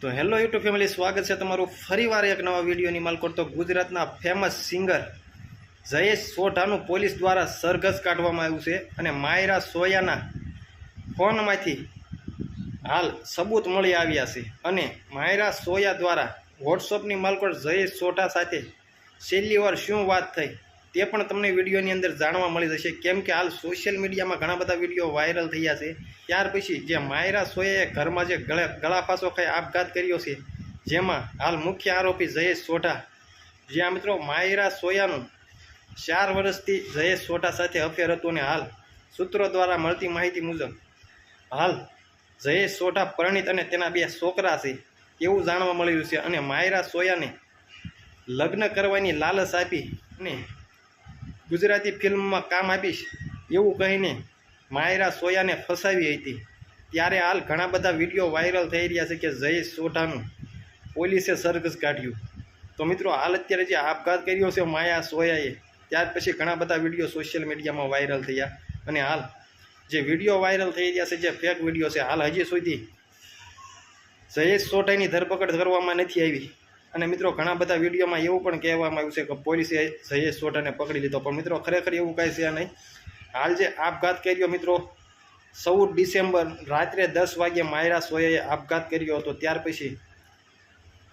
તો hello YouTube family, સ્વાગત છે તમારું ફરીવાર એક નવા વિડીયોની માલકોટ. તો ગુજરાતના ફેમસ સિંગર જયેશ સોઢાનું પોલીસ દ્વારા સરઘસ કાઢવામાં આવ્યું છે અને માયરા સોયાના ફોનમાંથી હાલ સબૂત મળી આવ્યા છે. અને માયરા સોયા દ્વારા વોટ્સઅપની માલકોટ જયેશ સોઢા સાથે છેલ્લી વાર શું વાત થઈ? તે પણ તમને વિડીયોની અંદર જાણવા મળી જશે. કેમ કે હાલ સોશિયલ મીડિયામાં ઘણા બધા વીડિયો વાયરલ થયા છે. ત્યાર પછી જે માયરા સોયાએ ઘરમાં જે ગળે ગળાફાંસો ખાઈ આપઘાત કર્યો છે, જેમાં હાલ મુખ્ય આરોપી જયેશ સોઢા. જ્યાં મિત્રો માયરા સોયાનું ચાર વર્ષથી જયેશ સોઢા સાથે અફેર હતું અને હાલ સૂત્રો દ્વારા મળતી માહિતી મુજબ હાલ જયેશ સોઢા પરણિત અને તેના બે છોકરા છે, એવું જાણવા મળ્યું છે. અને માયરા સોયાને લગ્ન કરવાની લાલચ આપી અને ગુજરાતી ફિલ્મમાં કામ આપીશ, એવું કહીને માયરા સોયાને ફસાવી હતી. ત્યારે હાલ ઘણા બધા વીડિયો વાયરલ થઈ રહ્યા છે કે જયેશ સોઢાનું પોલીસે સરઘસ કાઢ્યું. તો મિત્રો, હાલ અત્યારે જે આપઘાત કર્યો છે માયા સોયાએ, ત્યાર પછી ઘણા બધા વીડિયો સોશિયલ મીડિયામાં વાયરલ થયા. અને હાલ જે વીડિયો વાયરલ થઈ રહ્યા છે, જે ફેક વીડિયો છે, હાલ હજી સુધી જયેશ સોઢાની ધરપકડ કરવામાં નથી આવી. અને મિત્રો, ઘણા બધા વિડીયોમાં એવું પણ કહેવામાં આવ્યું છે કે પોલીસે જયેશ સોઢાને પકડી લીધો. પણ મિત્રો, ખરેખર એવું કાંઈ છે નહીં. હાલ જે આપઘાત કર્યો મિત્રો, ચૌદ ડિસેમ્બર રાત્રે દસ વાગે માયરા સોયાએ આપઘાત કર્યો હતો. ત્યાર પછી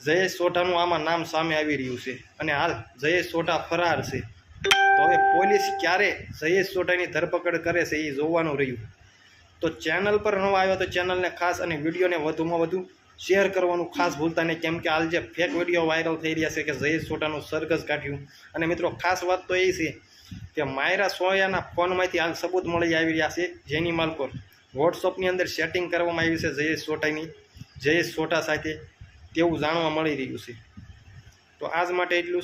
જયેશ સોઢાનું આમાં નામ સામે આવી રહ્યું છે. અને હાલ જયેશ સોઢા ફરાર છે. તો હવે પોલીસ ક્યારે જયેશ સોઢાની ધરપકડ કરે છે એ જોવાનું રહ્યું. તો ચેનલ પર નવા આવ્યો તો ચેનલને ખાસ અને વિડીયોને વધુમાં વધુ શેર કરવાનું ખાસ ભૂલતા નહીં. કેમ કે હાલ જે ફેક વીડિયો વાયરલ થઈ રહ્યા છે કે જયેશ સોટાનું સરઘસ કાઢ્યું. અને મિત્રો, ખાસ વાત તો એ છે કે માયરા સોયાના ફોનમાંથી હાલ સબૂત મળી આવી રહ્યા છે જેની માલકો વોટ્સઅપની અંદર સેટિંગ કરવામાં આવી છે જયેશ સોટાની જયેશ સોટા સાથે તેવું જાણવા મળી રહ્યું છે. તો આજ માટે એટલું.